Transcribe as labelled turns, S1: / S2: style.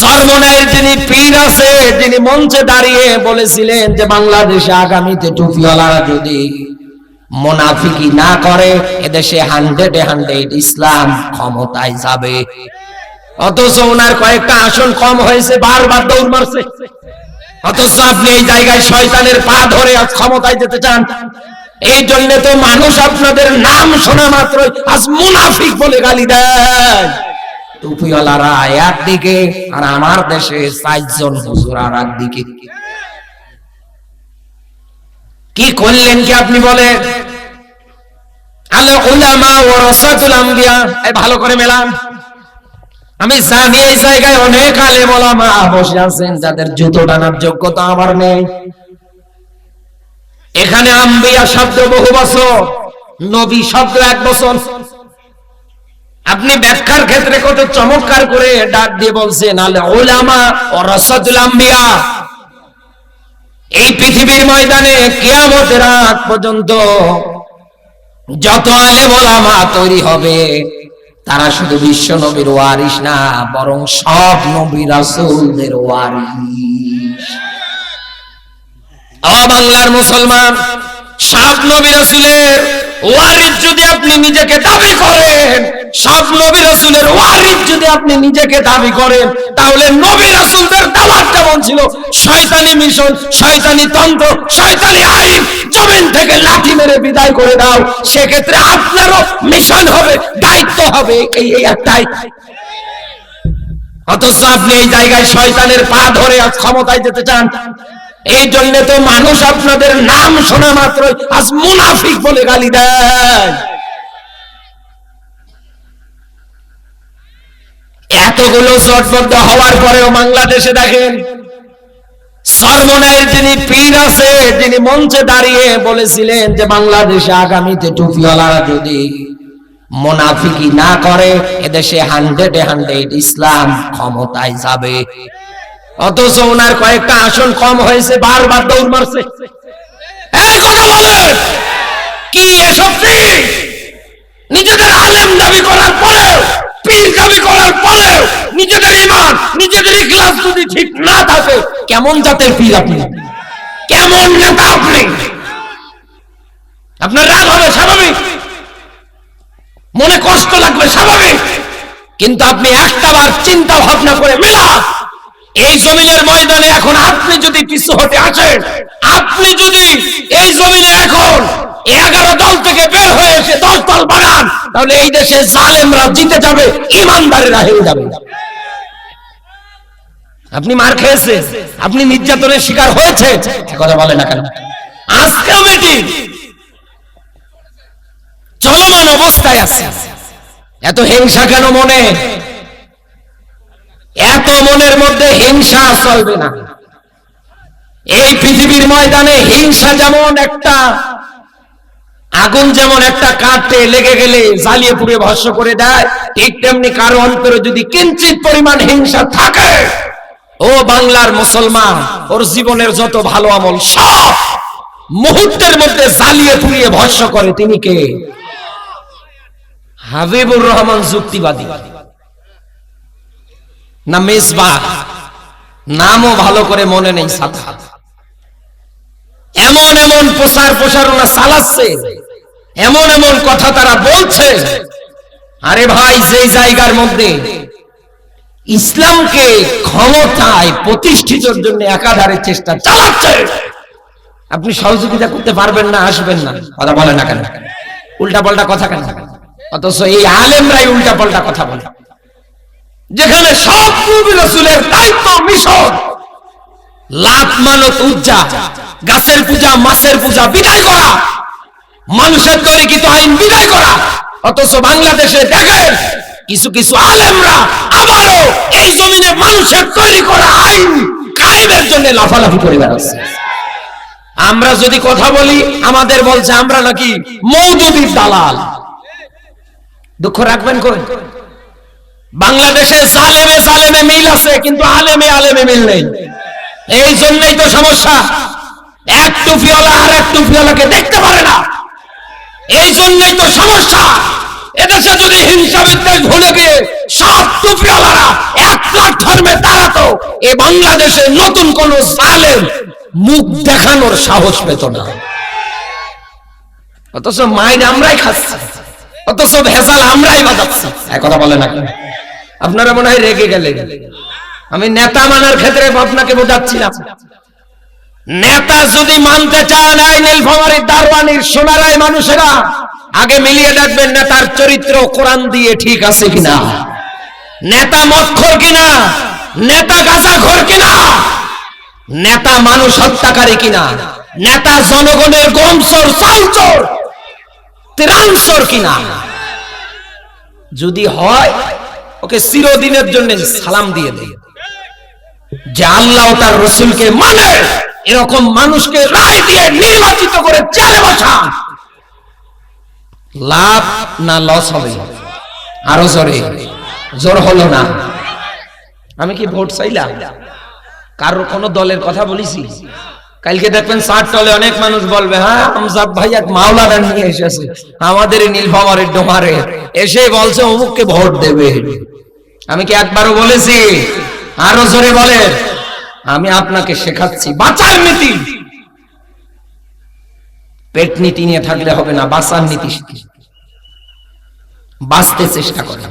S1: সর্বনায়ের যিনি পীর আছে, যিনি মঞ্চে দাঁড়িয়ে বলেছিলেন যে বাংলাদেশে আগামীতে টুপিওয়ালারা যদি মোনাফিকি না করে, এদেশে হান্ড্রেডে হান্ড্রেড ইসলাম ক্ষমতায় যাবে। অথচ ওনার কয়েকটা আসন কম হয়েছে, বারবার দৌড় মারছে। অথচ আপনি এই জায়গায় শয়তানের পা ধরে ক্ষমতায় যেতে চান। এই জন্য তো মানুষ আপনাদের নাম শোনা মাত্র আজ মুনাফিক বলে গালি দেয়। টুপিওয়ালারা একদিকে আর আমার দেশে চারজন হুজুর আর একদিকে কি করলেন কি আপনি এই ভালো করে মেলান। আমি জানি এই জায়গায় অনেক বসে আছেন, যাদের জুতো টানার যোগ্যতা আমার নেই। এখানে আম্বিয়া শব্দ বহু বছর, নবী শব্দ এক বছর। আপনি ব্যাখ্যার ক্ষেত্রে কত চমৎকার করে ডাক দিয়ে বলছেন, আলে ওলামা ও রসাদুল আম্বিয়া। এই পৃথিবীর ময়দানে কিয়ামতের আগ পর্যন্ত যত আলেম ওলামা তৈরি হবে, তারা শুধু বিশ্ব নবীর ওয়ারিস না, বরং সব নবী রাসূলদের ওয়ারিস ও বাংলার মুসলমান, সব নবী রাসূলের ওয়ারিস যদি আপনি নিজেকে দাবি করেন, সব নবী রাসূলের ওয়ারিস যদি আপনি নিজেকে দাবি করেন, তাহলে নবী রাসূলদের দাওয়াত কেমন ছিল? শয়তানি মিশন, শয়তানি তন্ত্র, শয়তানি আইন, জমিন থেকে লাঠি মেরে বিদায় করে দাও। সেক্ষেত্রে আপনারও মিশন হবে, দায়িত্ব হবে এই এই একটাই। অথচ আপনি এই জায়গায় শয়তানের পা ধরে ক্ষমতায় যেতে চান। এই জন্য তো মানুষ আপনাদের নাম শোনা মাত্র আজ মুনাফিক বলে গালি দেয়। এতগুলো জটবদ্ধ হওয়ার পরেও বাংলাদেশে দেখেন সর্বনায়ের যিনি পীর আছে, যিনি মঞ্চে দাঁড়িয়ে বলেছিলেন যে বাংলাদেশে আগামীতে টুপিওয়ালারা যদি মোনাফিকি না করে, এদেশে হান্ড্রেডে হান্ড্রেড ইসলাম ক্ষমতায় যাবে। অথচ ওনার কয়েকটা আসন কম হয়েছে, বারবার দৌড় মারছে। কি, এসব নিজেদের আলেম দাবি করার পরেও, পীর দাবি করার পরেও নিজেদের ইমান নিজেদের যদি ঠিক না থাকে, কেমন জাতের পীর আপনি? কেমন নেতা আপনি? আপনার রাগ হবে স্বাভাবিক। মনে কষ্ট লাগবে স্বাভাবিক। কিন্তু আপনি একটা বার চিন্তা ভাবনা করে মেলা এই জমিনের ময়দানে এখন আপনি যদি পিছু হতে আসেন, আপনি যদি এই জমিনে এখন এগারো দল থেকে বের হয়ে এসে দশ দল বানান, তাহলে এই দেশে জালেমরা জিতে যাবে, ইমানদারেরা হেরে যাবে। আপনি মার খেয়েছেন, আপনি নির্যাতনের শিকার হয়েছে কথা বলে না কেন? আজকেও মিটিং চলমান অবস্থায় আছে। এত হিংসা কেন মনে? এত মনের মধ্যে হিংসা চলবে না। এই পৃথিবীর ময়দানে হিংসা যেমন একটা, আগুন যেমন একটা কাঠে লেগে গেলে জ্বালিয়ে পুড়ে ভস্য করে দেয়, ঠিক তেমনি কারও অন্তরে যদি কিঞ্চিত পরিমাণ হিংসা থাকে, ও বাংলার মুসলমান, ওর জীবনের যত ভালো আমল সব মুহূর্তের মধ্যে জ্বালিয়ে পুড়িয়ে ভস্য করে, তিনি কে? হাবিবুর রহমান যুক্তিবাদী। না মেজবা নামও ভালো করে মনে নেই সাথে এমন এমন প্রচার প্রসারণা চালাচ্ছে। এমন এমন কথা তারা বলছে। আরে ভাই, যেই জায়গার মধ্যে ইসলামকে ক্ষমতায় প্রতিষ্ঠিতর জন্য একাধারে চেষ্টা চালাচ্ছে, আপনি সহযোগিতা করতে পারবেন না, আসবেন না। কথা বলে না কেন? উল্টা পাল্টা কথা কেন? অথচ এই আলেমরাই উল্টা পাল্টা কথা বলে। যেখানে সব রাসূলের দায়িত্ব, মিশন লাত মানত উজ্জা, গাছের পূজা, মাছের পূজা, বিদায় করা। মানুষের তরিকিত আইন বিদায় করা। অথচ বাংলাদেশে দেখেন কিছু কিছু আলেমরা আবারও এই জমিনে মানুষের তৈরি করা আইন কায়েমের জন্য লাফালাফি করে বেড়াচ্ছে। আমরা যদি কথা বলি, আমাদের বলছে, আমরা নাকি মৌদুদির দালাল। দুঃখ রাখবেন কই? বাংলাদেশে জালেমে জালেমে মিল আছে, কিন্তু আলেমে আলেমে মিল নেই। এই জন্যই তো সমস্যা। এক টুপিওয়ালা আর এক টুপিওয়ালাকে দেখতে পারে না। এই জন্যই তো সমস্যা। এদেশে যদি হিংসা বিদ্বেষ ভুলে গিয়ে সব টুপিওয়ালারা এক প্ল্যাটফর্মে দাঁড়াতে, এ বাংলাদেশে নতুন কোন সালের মুখ দেখানোর সাহস পেত না। অথচ মাইন আমরাই খাচ্ছি, অথচ ভেজাল আমরাই বাজাচ্ছি। এক কথা বলে না? আপনারা মনে হয় রেগে গেলেন। আমি নেতা মানার ক্ষেত্রে আপনাকে বোঝাচ্ছিলাম। নেতা যদি মানতে চান এই নীলফামারীর দারওয়ানির সোনারায় মানুষেরা আগে মিলিয়ে দেখবেন নেতার চরিত্র কোরআন দিয়ে ঠিক আছে কিনা। নেতা মক্ষর কিনা? নেতা গাঁজাখোর কিনা? নেতা মানুষ হত্যাকারী কিনা? নেতা জনগণের গমচোর চালচোর ত্রাণচোর কিনা? যদি হয়, ওকে চিরদিনের জন্য সালাম দিয়ে দেয় যে আল্লাহ তার রসুলকে মানে এরকম মানুষকে রায় দিয়ে নির্বাচিত করে চেয়ারে বসান লাভ না লস হবে? আরও জোরে। জোর হলো না। আমি কি ভোট চাইলাম? কারোর কোন দলের কথা বলেছি? কালকে দেখবেন ষাট টলে অনেক মানুষ বলবে হ্যাঁ আমজাদ ভাই এক মাওলানা নিয়ে এসেছে। আমাদের নীলফামারের ডোমারে এসে বলছে, অমুককে ভোট দেবে। আমি কি একবারও বলেছি? আরও জোরে বলে, আমি আপনাকে শেখাচ্ছি বাঁচার নীতি। পেট নীতি নিয়ে থাকলে হবে না বাঁচার নীতি বাঁচতে চেষ্টা করেন।